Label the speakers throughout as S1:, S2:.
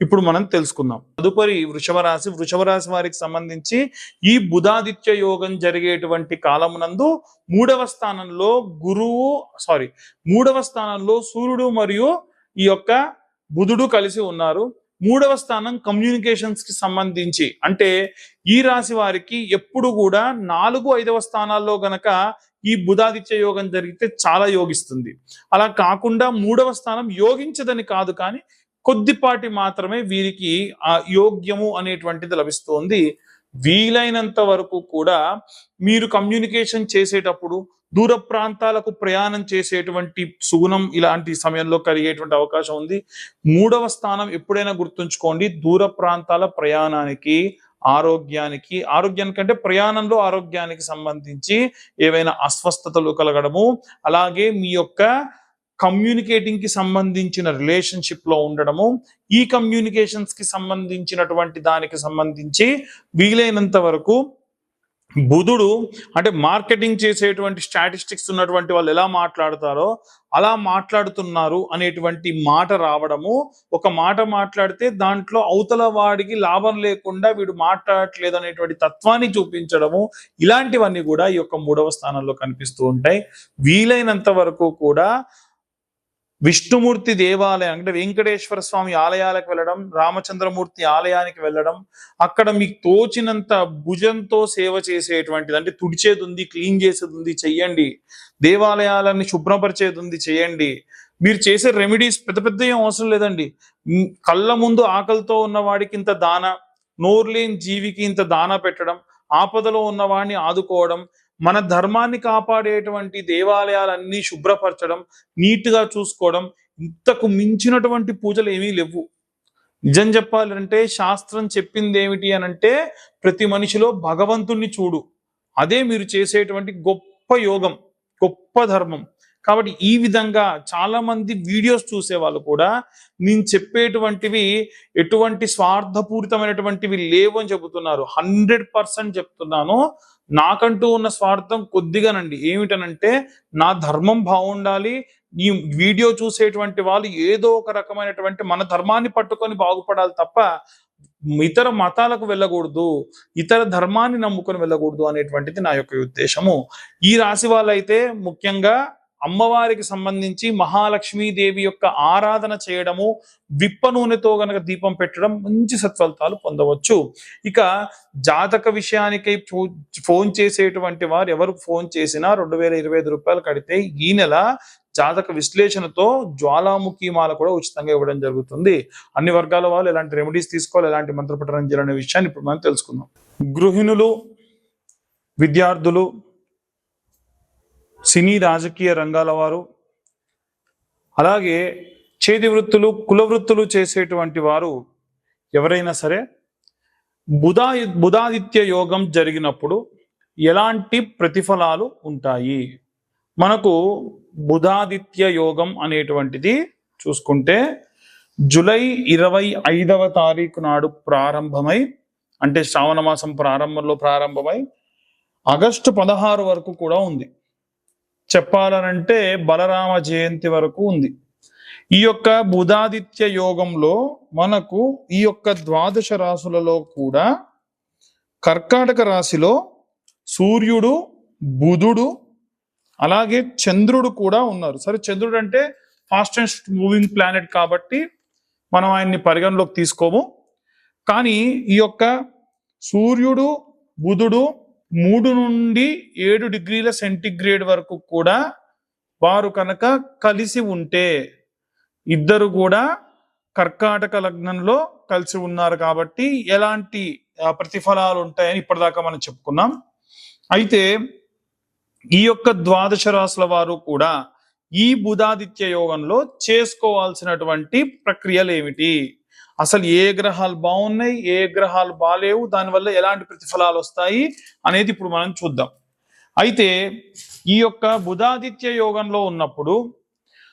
S1: ఇప్పుడు మనం తెలుసుకుందాం. తదుపరి వృషభ రాశి వృషభ రాశి వారికి సంబంధించి ఈ బుధాదిత్య యోగం జరిగేటువంటి కాలమునందు మూడవ స్థానంలో గురువు సారీ మూడవ స్థానంలో సూర్యుడు మరియు ఈ యొక్క బుధుడు కలిసి ఉన్నారు. మూడవ స్థానం కమ్యూనికేషన్స్కి సంబంధించి. అంటే ఈ రాశి వారికి ఎప్పుడు కూడా నాలుగు ఐదవ స్థానాల్లో గనక ఈ బుధాదిత్య యోగం జరిగితే చాలా యోగిస్తుంది. అలా కాకుండా మూడవ స్థానం యోగించదని కాదు కానీ కొద్దిపాటి మాత్రమే వీరికి ఆ యోగ్యము అనేటువంటిది లభిస్తోంది. వీలైనంత వరకు కూడా మీరు కమ్యూనికేషన్ చేసేటప్పుడు దూర ప్రాంతాలకు ప్రయాణం చేసేటువంటి సుగుణం ఇలాంటి సమయంలో కలిగేటువంటి అవకాశం ఉంది. మూడవ స్థానం ఎప్పుడైనా గుర్తుంచుకోండి. దూర ప్రాంతాల ప్రయాణానికి ఆరోగ్యానికి ఆరోగ్యానికంటే ప్రయాణంలో ఆరోగ్యానికి సంబంధించి ఏవైనా అస్వస్థతలు కలగడము అలాగే మీ యొక్క కమ్యూనికేటింగ్కి సంబంధించిన రిలేషన్షిప్లో ఉండడము ఈ కమ్యూనికేషన్స్కి సంబంధించినటువంటి దానికి సంబంధించి వీలైనంత వరకు బుధుడు అంటే మార్కెటింగ్ చేసేటువంటి స్టాటిస్టిక్స్ ఉన్నటువంటి వాళ్ళు ఎలా మాట్లాడతారో అలా మాట్లాడుతున్నారు అనేటువంటి మాట రావడము. ఒక మాట మాట్లాడితే దాంట్లో అవతల వాడికి లాభం లేకుండా వీడు మాట్లాడట్లేదు అనేటువంటి తత్వాన్ని చూపించడము. ఇలాంటివన్నీ కూడా ఈ యొక్క మూడవ స్థానంలో కనిపిస్తూ ఉంటాయి. వీలైనంత వరకు కూడా విష్ణుమూర్తి దేవాలయం అంటే వెంకటేశ్వర స్వామి ఆలయాలకు వెళ్ళడం రామచంద్రమూర్తి ఆలయానికి వెళ్ళడం అక్కడ మీకు తోచినంత భుజంతో సేవ చేసేటువంటిది. అంటే తుడిచేది ఉంది క్లీన్ చేసేది ఉంది చెయ్యండి. దేవాలయాలని శుభ్రపరిచేది ఉంది చేయండి మీరు చేసే రెమెడీస్ పెద్ద పెద్ద ఏం అవసరం లేదండి. కళ్ళ ముందు ఆకలితో ఉన్న వాడికి ఇంత దాన నోర్లేని జీవికి ఇంత దాన పెట్టడం ఆపదలో ఉన్నవాడిని ఆదుకోవడం మన ధర్మాన్ని కాపాడేటువంటి దేవాలయాలన్నీ శుభ్రపరచడం నీట్గా చూసుకోవడం ఇంతకు మించినటువంటి పూజలు ఏమీ లేవు. నిజం చెప్పాలంటే శాస్త్రం చెప్పింది ఏమిటి అని అంటే ప్రతి మనిషిలో భగవంతుణ్ణి చూడు. అదే మీరు చేసేటువంటి గొప్ప యోగం గొప్ప ధర్మం. కాబట్టి ఈ విధంగా చాలా మంది వీడియోస్ చూసే వాళ్ళు కూడా నేను చెప్పేటువంటివి ఎటువంటి స్వార్థపూరితమైనటువంటివి లేవు అని చెబుతున్నారు. హండ్రెడ్ పర్సెంట్ చెప్తున్నాను. నాకంటూ ఉన్న స్వార్థం కొద్దిగానండి. ఏమిటనంటే నా ధర్మం బాగుండాలి ఈ వీడియో చూసేటువంటి వాళ్ళు ఏదో ఒక రకమైనటువంటి మన ధర్మాన్ని పట్టుకొని బాగుపడాలి తప్ప ఇతర మతాలకు వెళ్ళకూడదు ఇతర ధర్మాన్ని నమ్ముకొని వెళ్ళకూడదు అనేటువంటిది నా యొక్క ఉద్దేశము. ఈ రాశి వాళ్ళైతే ముఖ్యంగా అమ్మవారికి సంబంధించి మహాలక్ష్మీదేవి యొక్క ఆరాధన చేయడము విప్ప నూనెతో గనక దీపం పెట్టడం మంచి సత్ఫలితాలు పొందవచ్చు. ఇక జాతక విషయానికై ఫోన్ చేసేటువంటి వారు ఎవరు ఫోన్ చేసినా రెండు వేల ఇరవై ఐదు రూపాయలు కడితే ఈ నెల జాతక విశ్లేషణతో జ్వాలాముఖి మాల కూడా ఉచితంగా ఇవ్వడం జరుగుతుంది. అన్ని వర్గాల వాళ్ళు ఎలాంటి రెమెడీస్ తీసుకోవాలి ఎలాంటి మంత్రపఠనం చేయాలనే విషయాన్ని ఇప్పుడు మనం తెలుసుకుందాం. గృహిణులు విద్యార్థులు సినీ రాజకీయ రంగాల వారు అలాగే చేతి వృత్తులు కుల వృత్తులు చేసేటువంటి వారు ఎవరైనా సరే బుధా బుధాదిత్య యోగం జరిగినప్పుడు ఎలాంటి ప్రతిఫలాలు ఉంటాయి? మనకు బుధాదిత్య యోగం అనేటువంటిది చూసుకుంటే జూలై ఇరవై ఐదవ తారీఖు నాడు ప్రారంభమై అంటే శ్రావణ మాసం ప్రారంభంలో ప్రారంభమై ఆగస్టు పదహారు వరకు కూడా ఉంది. చెప్పాలనంటే బలరామ జయంతి వరకు ఉంది. ఈ యొక్క బుధాదిత్య యోగంలో మనకు ఈ యొక్క ద్వాదశ రాశులలో కూడా కర్కాటక రాశిలో సూర్యుడు బుధుడు అలాగే చంద్రుడు కూడా ఉన్నారు. సరే చంద్రుడు అంటే ఫాస్టెస్ట్ మూవింగ్ ప్లానెట్ కాబట్టి మనం ఆయన్ని పరిగణలోకి తీసుకోము. కానీ ఈ యొక్క సూర్యుడు బుధుడు మూడు నుండి ఏడు డిగ్రీల సెంటిగ్రేడ్ వరకు కూడా వారు కనుక కలిసి ఉంటే ఇద్దరు కూడా కర్కాటక లగ్నంలో కలిసి ఉన్నారు కాబట్టి ఎలాంటి ప్రతిఫలాలు ఉంటాయని ఇప్పటిదాకా మనం చెప్పుకున్నాం. అయితే ఈ యొక్క ద్వాదశ రాశుల వారు కూడా ఈ బుధాదిత్య యోగంలో చేసుకోవాల్సినటువంటి ప్రక్రియలు ఏమిటి? అసలు ఏ గ్రహాలు బాగున్నాయి ఏ గ్రహాలు బాలేవు దానివల్ల ఎలాంటి ప్రతిఫలాలు వస్తాయి అనేది ఇప్పుడు మనం చూద్దాం. అయితే ఈ యొక్క బుధాదిత్య యోగంలో ఉన్నప్పుడు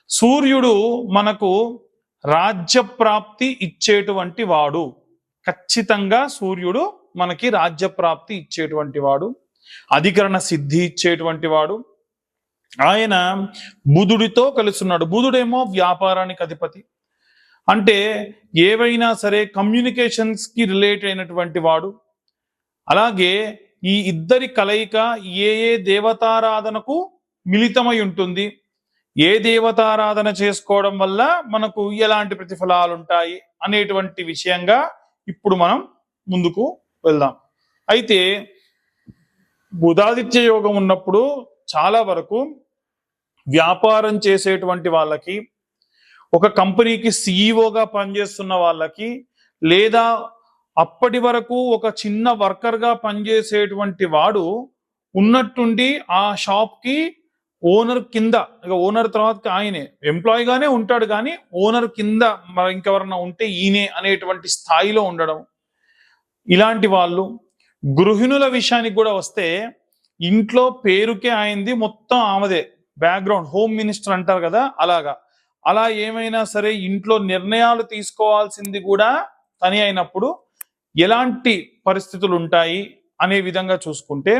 S1: సూర్యుడు మనకు రాజ్య ప్రాప్తి ఇచ్చేటువంటి వాడు. ఖచ్చితంగా సూర్యుడు మనకి రాజ్య ప్రాప్తి ఇచ్చేటువంటి వాడు. అధికరణ సిద్ధి ఇచ్చేటువంటి వాడు. ఆయన బుధుడితో కలుస్తున్నాడు. బుధుడేమో వ్యాపారానికి అధిపతి. అంటే ఏవైనా సరే కమ్యూనికేషన్స్కి రిలేట్ అయినటువంటి వాడు అలాగే ఈ ఇద్దరి కలయిక ఏ ఏ దేవతారాధనకు మిళితమై ఉంటుంది ఏ దేవతారాధన చేసుకోవడం వల్ల మనకు ఎలాంటి ప్రతిఫలాలు ఉంటాయి అనేటువంటి విషయంగా ఇప్పుడు మనం ముందుకు వెళ్దాం. అయితే బుధాదిత్య యోగం ఉన్నప్పుడు చాలా వరకు వ్యాపారం చేసేటువంటి వాళ్ళకి ఒక కంపెనీకి సిఇఓగా పనిచేస్తున్న వాళ్ళకి లేదా అప్పటి వరకు ఒక చిన్న వర్కర్గా పనిచేసేటువంటి వాడు ఉన్నట్టుండి ఆ షాప్కి ఓనర్ కింద ఇక ఓనర్ తర్వాత ఆయనే ఎంప్లాయీగానే ఉంటాడు కానీ ఓనర్ కింద మరి ఇంకెవరన్నా ఉంటే ఈయనే అనేటువంటి స్థాయిలో ఉండడం. ఇలాంటి వాళ్ళు గృహిణుల విషయానికి కూడా వస్తే ఇంట్లో పేరుకే అయింది మొత్తం ఆమెదే. బ్యాక్గ్రౌండ్ హోమ్ మినిస్టర్ అంటారు కదా అలాగా. అలా ఏమైనా సరే ఇంట్లో నిర్ణయాలు తీసుకోవాల్సింది కూడా తని అయినప్పుడు ఎలాంటి పరిస్థితులు ఉంటాయి అనే విధంగా చూసుకుంటే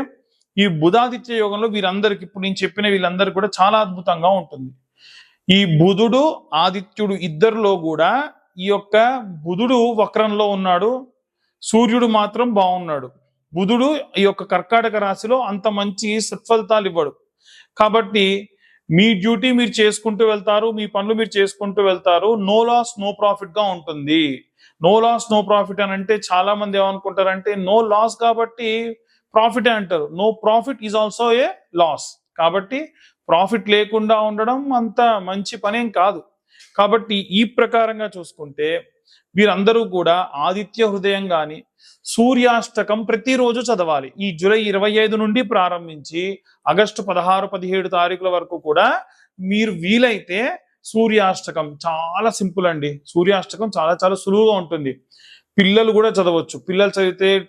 S1: ఈ బుధాదిత్య యోగంలో వీరందరికి ఇప్పుడు నేను చెప్పిన వీళ్ళందరూ కూడా చాలా అద్భుతంగా ఉంటుంది. ఈ బుధుడు ఆదిత్యుడు ఇద్దరిలో కూడా ఈ యొక్క బుధుడు వక్రంలో ఉన్నాడు. సూర్యుడు మాత్రం బాగున్నాడు. బుధుడు ఈ యొక్క కర్కాటక రాశిలో అంత మంచి సత్ఫలితాలు ఇవ్వడు. కాబట్టి మీ డ్యూటీ మీరు చేసుకుంటూ వెళ్తారు మీ పనులు మీరు చేసుకుంటూ వెళ్తారు నో లాస్ నో ప్రాఫిట్గా ఉంటుంది. నో లాస్ నో ప్రాఫిట్ అని అంటే చాలా మంది ఏమనుకుంటారంటే నో లాస్ కాబట్టి ప్రాఫిట్ అంటారు. No profit is also a loss కాబట్టి ప్రాఫిట్ లేకుండా ఉండడం అంత మంచి పనేం కాదు. కాబట్టి ఈ ప్రకారంగా చూసుకుంటే వీరందరూ కూడా ఆదిత్య హృదయం కానీ సూర్యాష్టకం ప్రతిరోజు చదవాలి. ఈ జూలై ఇరవై ఐదు నుండి ప్రారంభించి ఆగస్టు పదహారు పదిహేడు తారీఖుల వరకు కూడా మీరు వీలైతే సూర్యాష్టకం చాలా సింపుల్ అండి. సూర్యాష్టకం చాలా చాలా సులువుగా ఉంటుంది. పిల్లలు కూడా చదవచ్చు. పిల్లలు చదివితే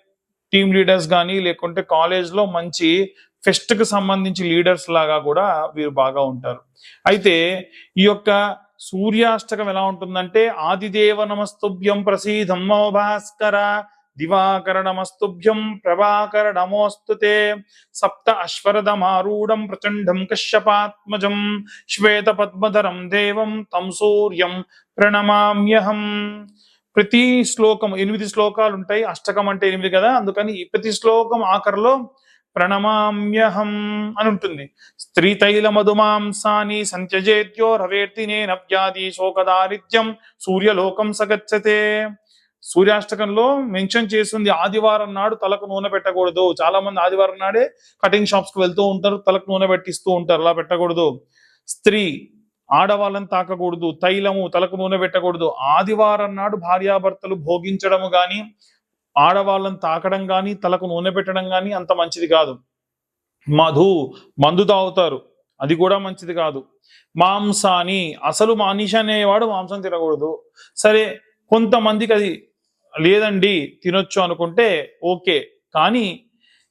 S1: టీమ్ లీడర్స్ కానీ లేకుంటే కాలేజ్లో మంచి ఫెస్ట్కి సంబంధించి లీడర్స్ లాగా కూడా వీరు బాగా ఉంటారు. అయితే ఈ యొక్క సూర్యాష్టకం ఎలా ఉంటుందంటే ఆదిదేవ నమస్తుభ్యం ప్రసీధమ్మ భాస్కర దివాకర నమస్తుభ్యం ప్రభాకర నమోస్తుతే సప్త అశ్వరథమారూఢం ప్రచండం కశ్యపాత్మజం శ్వేత పద్మధరం దేవం తం సూర్యం ప్రణమామ్యహం ప్రతి శ్లోకం ఎనిమిది శ్లోకాలు ఉంటాయి అష్టకం అంటే ఎనిమిది కదా? అందుకని ప్రతి శ్లోకం ఆఖరిలో ప్రణమామ్యహం అని ఉంటుంది స్త్రీ తైల మధుమాంసాని సంత్యజేత్యో రవేర్తినే నవ్యాది శోకదారిత్యం సూర్యలోకం సగచ్చతే। సూర్యాష్టకంలో మెన్షన్ చేస్తుంది ఆదివారం నాడు తలకు నూనె పెట్టకూడదు. చాలా మంది ఆదివారం నాడే కటింగ్ షాప్స్కి వెళ్తూ ఉంటారు తలకు నూనె పెట్టిస్తూ ఉంటారు. అలా పెట్టకూడదు. స్త్రీ ఆడవాళ్ళని తాకకూడదు తైలము తలకు నూనె పెట్టకూడదు. ఆదివారం నాడు భార్యాభర్తలు భోగించడము కానీ ఆడవాళ్ళని తాకడం కానీ తలకు నూనె పెట్టడం కానీ అంత మంచిది కాదు. మధు మందు తాగుతారు. అది కూడా మంచిది కాదు. మాంసాని అసలు మానిష అనేవాడు మాంసం తినకూడదు. సరే కొంతమందికి అది లేదండి తినొచ్చు అనుకుంటే ఓకే. కానీ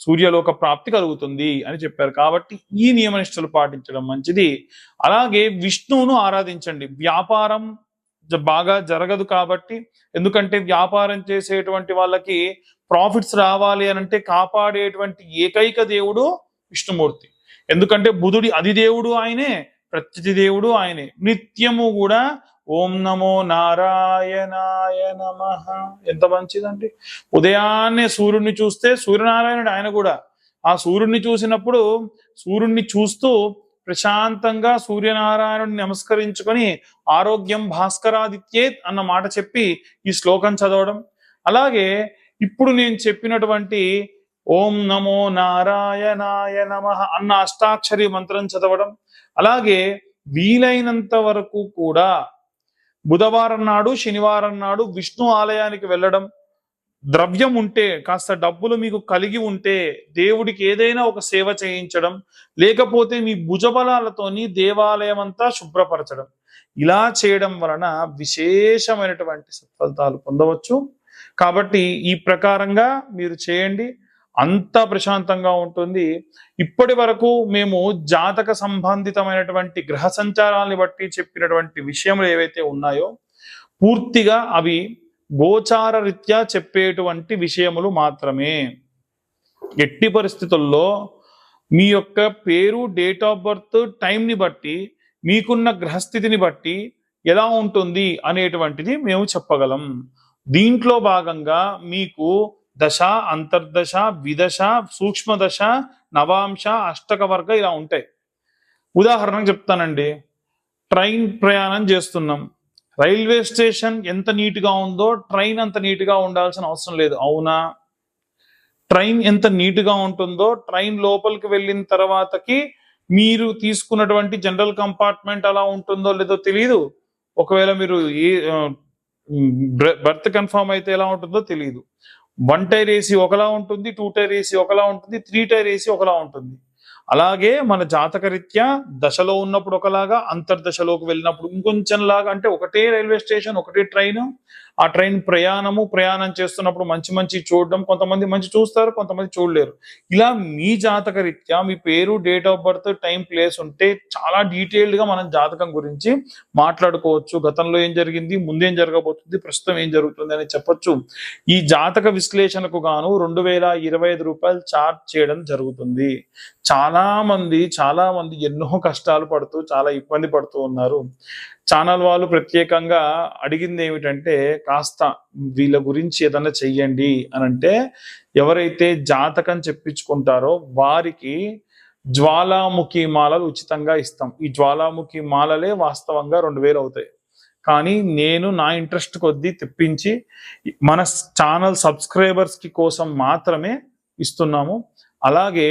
S1: సూర్యలోక ప్రాప్తి కలుగుతుంది అని చెప్పారు. కాబట్టి ఈ నియమనిష్టలు పాటించడం మంచిది. అలాగే విష్ణువును ఆరాధించండి. వ్యాపారం బాగా జరగదు కాబట్టి ఎందుకంటే వ్యాపారం చేసేటువంటి వాళ్ళకి ప్రాఫిట్స్ రావాలి అని అంటే కాపాడేటువంటి ఏకైక దేవుడు విష్ణుమూర్తి. ఎందుకంటే బుధుడి అధిదేవుడు ఆయనే ప్రత్యతి దేవుడు ఆయనే. నిత్యము కూడా ఓం నమో నారాయణాయ నమ. ఎంత మంచిదండి. ఉదయాన్నే సూర్యుడిని చూస్తే సూర్యనారాయణుడు ఆయన కూడా. ఆ సూర్యుడిని చూసినప్పుడు సూర్యుడిని చూస్తూ ప్రశాంతంగా సూర్యనారాయణుడిని నమస్కరించుకొని ఆరోగ్యం భాస్కరాదిత్యేత్ అన్న మాట చెప్పి ఈ శ్లోకం చదవడం. అలాగే ఇప్పుడు నేను చెప్పినటువంటి ఓం నమో నారాయణాయ నమ అన్న అష్టాక్షరి మంత్రం చదవడం. అలాగే వీలైనంత వరకు కూడా బుధవారం నాడు శనివారం నాడు విష్ణు ఆలయానికి వెళ్ళడం ద్రవ్యం ఉంటే కాస్త డబ్బులు మీకు కలిగి ఉంటే దేవుడికి ఏదైనా ఒక సేవ చేయించడం లేకపోతే మీ భుజబలాలతోని దేవాలయం అంతా శుభ్రపరచడం. ఇలా చేయడం వలన విశేషమైనటువంటి సత్ఫలితాలు పొందవచ్చు. కాబట్టి ఈ ప్రకారంగా మీరు చేయండి. అంత ప్రశాంతంగా ఉంటుంది. ఇప్పటి వరకు మేము జాతక సంబంధితమైనటువంటి గ్రహ సంచారాన్ని బట్టి చెప్పినటువంటి విషయములు ఏవైతే ఉన్నాయో పూర్తిగా అవి గోచార రీత్యా చెప్పేటువంటి విషయములు మాత్రమే. ఎట్టి పరిస్థితుల్లో మీ యొక్క పేరు డేట్ ఆఫ్ బర్త్ టైంని బట్టి మీకున్న గ్రహస్థితిని బట్టి ఎలా ఉంటుంది అనేటువంటిది మేము చెప్పగలం. దీంట్లో భాగంగా మీకు దశ అంతర్దశ విదశ సూక్ష్మ దశ నవాంశ అష్టక వర్గ ఇలా ఉంటాయి. ఉదాహరణకు చెప్తానండి. ట్రైన్ ప్రయాణం చేస్తున్నాం. రైల్వే స్టేషన్ ఎంత నీట్గా ఉందో ట్రైన్ అంత నీట్గా ఉండాల్సిన అవసరం లేదు. అవునా? ట్రైన్ ఎంత నీట్గా ఉంటుందో ట్రైన్ లోపలికి వెళ్ళిన తర్వాతకి మీరు తీసుకున్నటువంటి జనరల్ కంపార్ట్మెంట్ అలా ఉంటుందో లేదో తెలియదు ఒకవేళ మీరు ఏ బర్త్ కన్ఫర్మ్ అయితే ఎలా ఉంటుందో తెలియదు వన్ టైర్ ఏసీ ఒకలా ఉంటుంది టూ టైర్ ఏసీ ఒకలా ఉంటుంది త్రీ టైర్ ఏసీ ఒకలా ఉంటుంది. అలాగే మన జాతకరీత్యా దశలో ఉన్నప్పుడు ఒకలాగా అంతర్దశలోకి వెళ్ళినప్పుడు ఇంకొంచెం లాగా అంటే ఒకటే రైల్వే స్టేషన్ ఒకటే ట్రైన్ ఆ ట్రైన్ ప్రయాణము ప్రయాణం చేస్తున్నప్పుడు మంచి మంచి చూడడం కొంతమంది మంచి చూస్తారు కొంతమంది చూడలేరు. ఇలా మీ జాతక రీత్యా మీ పేరు date of birth time place ఉంటే చాలా డీటెయిల్డ్గా మనం జాతకం గురించి మాట్లాడుకోవచ్చు. గతంలో ఏం జరిగింది ముందేం జరగబోతుంది ప్రస్తుతం ఏం జరుగుతుంది అని చెప్పొచ్చు. ఈ జాతక విశ్లేషణకు గాను రెండు వేల ఇరవై ఐదు రూపాయలు చార్జ్ చేయడం జరుగుతుంది. చాలా మంది చాలా మంది ఎన్నో కష్టాలు పడుతూ చాలా ఇబ్బంది పడుతూ ఉన్నారు. ఛానల్ వాళ్ళు ప్రత్యేకంగా అడిగింది ఏమిటంటే కాస్త వీళ్ళ గురించి ఏదన్నా చెయ్యండి అని అంటే ఎవరైతే జాతకం చెప్పించుకుంటారో వారికి జ్వాలాముఖి మాలలు ఉచితంగా ఇస్తాం. ఈ జ్వాలాముఖి మాలలే వాస్తవంగా రెండు వేలు అవుతాయి. కానీ నేను నా ఇంట్రెస్ట్ కొద్దీ తెప్పించి మన ఛానల్ సబ్స్క్రైబర్స్కి కోసం మాత్రమే ఇస్తున్నాము. అలాగే